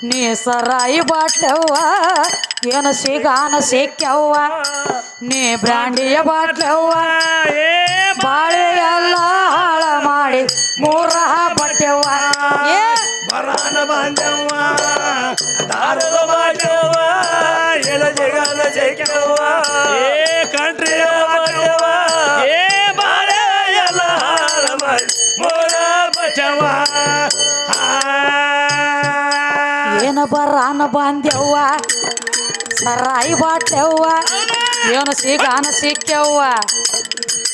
ನೀ ಸರಾಯಿ ಬಾಟ್ಲವ್ವ ಏನು ಸಿಗಾನ ಸಿಕ್ಕವ್ವ ನೀ ಬ್ರಾಂಡಿಯ ಬಾಟ್ಲವ್ವ ಏ ಬಾಳೆ ಎಲ್ಲ ಹಾಳ ಮಾಡಿ ಮೂರ ಬಟ್ಟೆವ್ವ. ಏ ಬರಾನ ಬಾಂಧವ್ವ ಏನು ಬರಾನ ಬಾಂದ್ಯವ್ವ ಸರಾಯಿ ಬಾಟ್ಲವ್ವ. ಏನು ಸಿಗಾನ ಸಿಕ್ಕವ್ವ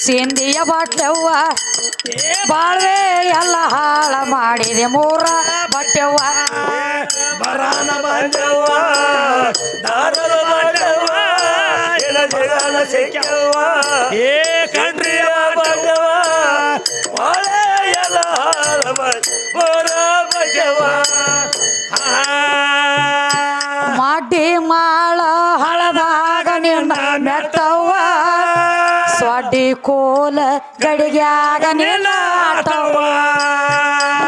ಸಿಂಧಿಯ ಬಾಟ್ಲವ್ವ. ಬಾಳ್ವೆ ಎಲ್ಲ ಹಾಳ ಮಾಡಿದೆ ಮೂರ ಬಟ್ಟೆವ್ವ. ಬರಾನ ಬಾಂಧವ್ವ ದಾರದ ಬಾಂಧವ್ವ ಜಗನ ಜಗವ್ವ ಏ ಮೆಟ್ಟವ್ವ ಸ್ವಾಡಿ ಕೋಲ ಗಡಿಗ್ಯಾಗ ಆಟವ್ವ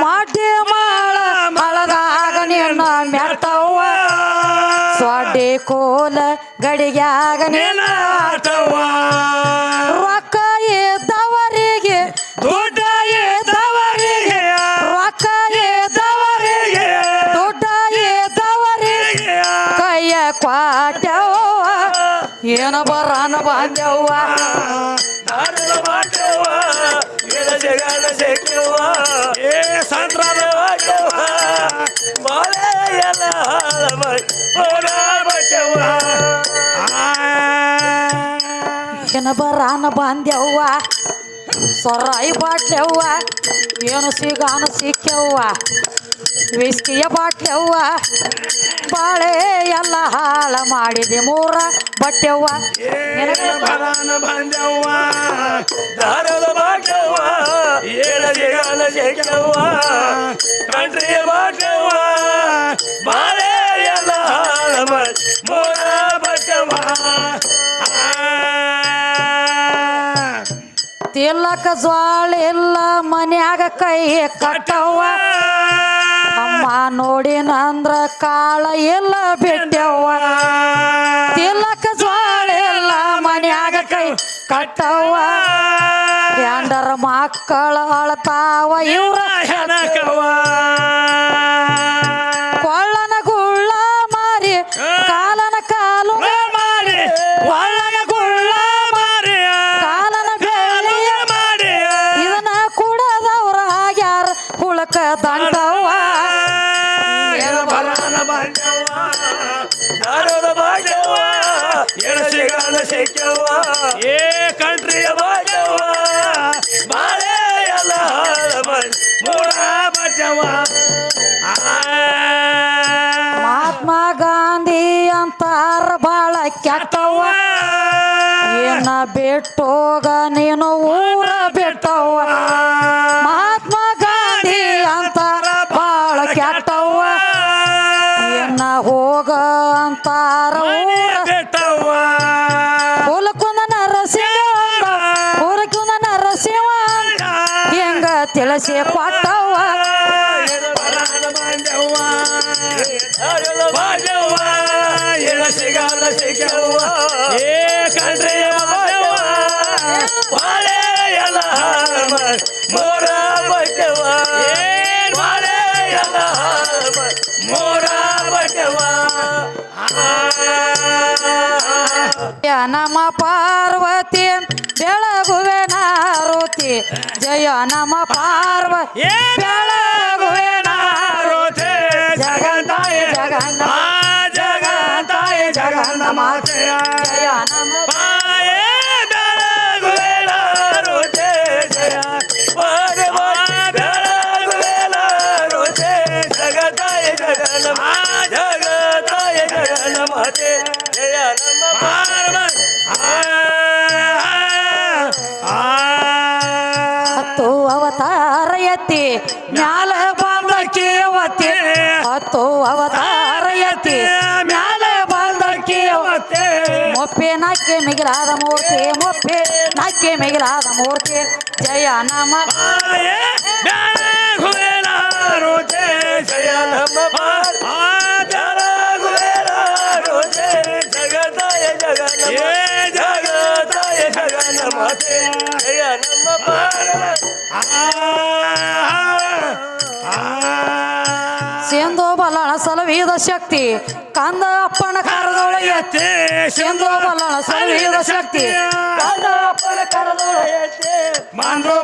ಮಾಡಿ ಮಾಳ ಮಳದಾಗ ನಿನ್ನ ಮೆಟ್ಟವ್ವ ಸ್ವಾಡಿ ಕೋಲ ಗಡಿಗ್ಯಾಗ ನಿನ್ನ ಬರಾನ ಬಾಂದ್ಯವ್ವ? ದಾರದ ಬಾಟವ ಎಲ ಜಗನ ಜಗವ್ವ ಏ ಎಲ್ಲ ಬರಾನ ಸೊರಾಯಿ ಏನು ಸಿಗಾನ ಸಿಕ್ಕವ್ವ ವಿಸ್ಕಿಯ ಬಾಟ್ಲೆವ್ವ ಬಾಳೆ ಎಲ್ಲ ಹಾಳ ಮಾಡಿದೆ ಮೂರ ಬಟ್ಟೆವ್ವ. ಬಾಳೆ ಎಲ್ಲ ಹಾಳ ಮಾಡಿ ಮೋರ ಜ್ವಾಳ ಇಲ್ಲ ಮನ್ಯಾಗ ಕೈ ಕಟ್ಟವ್ವ. ಅಮ್ಮ ನೋಡಿನಂದ್ರ ಕಾಳ ಎಲ್ಲ ಬಿಟ್ಟವ್ವ. ತಿಲಕ ಜ್ವಾಳ ಎಲ್ಲ ಮನ್ಯಾಗ ಕೈ ಕಟ್ಟವ್ವ. ಎಂಡರ ಮಕ್ಕಳ ಅಳತಾವ ಇವ್ರ ಹೆಣಕವ್ವ. ಕೊಳ್ಳನ ಗುಳ್ಳ ಮಾರಿ ಕಾಲನ ಕಾಲು ಮಾರಿ ಕೊಳ್ಳನ ಗುಳ್ಳ ಮಾರಿ ಕಾಲನ ಬೆಳ್ಳಿ ಮಾಡಿ ಇದನ್ನ ಕುಡದವ್ರ ಆಗ್ಯಾರ. ಹುಳಕ ದಂಡ ಏ ಕಂಟ್ರಿಯ ಬಾಳೆ ಎಲ್ಲ ಮಾಡಿ ಮಹಾತ್ಮ ಗಾಂಧಿ ಅಂತಾರ ಬಾಳ ಕೆಟ್ಟವ ಏನ ಬಿಟ್ಟೋಗ ನೀನು ಊರ ಬಿಟ್ಟವ್ವ. ಬಚ್ಚವ್ವ ಕೊಟ್ಟವ್ವ ನಮ ಪಾರ್ವತಿ ಜಯ ನಮ ಪಾರ್ವ. ನಾರೋತೆ ಜಗಂತಾಯ ಜಗನ್ನ ಆ ಜಗಂತಾಯ ಜಗನ್ನ ಮಾತೆಯ अवतारयति ज्ञाल बाल्दकीयवते अतो अवतारयति ज्ञाल बाल्दकीयवते मोपे नाके मिगराद मूर्ति मोपे नाके मिगराद मूर्ति जय नम आए ज्ञान गुरेला रोज़े जय नम आए ಸಿಂಧು ಬಲ್ಲಣ ಸಲವಿದ ಶಕ್ತಿ, ಕಂದ ಅಪ್ಪನ ಕರದೊಳಗೆ ಸಿಂಧು ಬಲ್ಲಣ ಸಲವಿದ ಶಕ್ತಿ, ಕಂದ ಅಪ್ಪನ ಕರದೊಳಗೆ ಮಾಂದು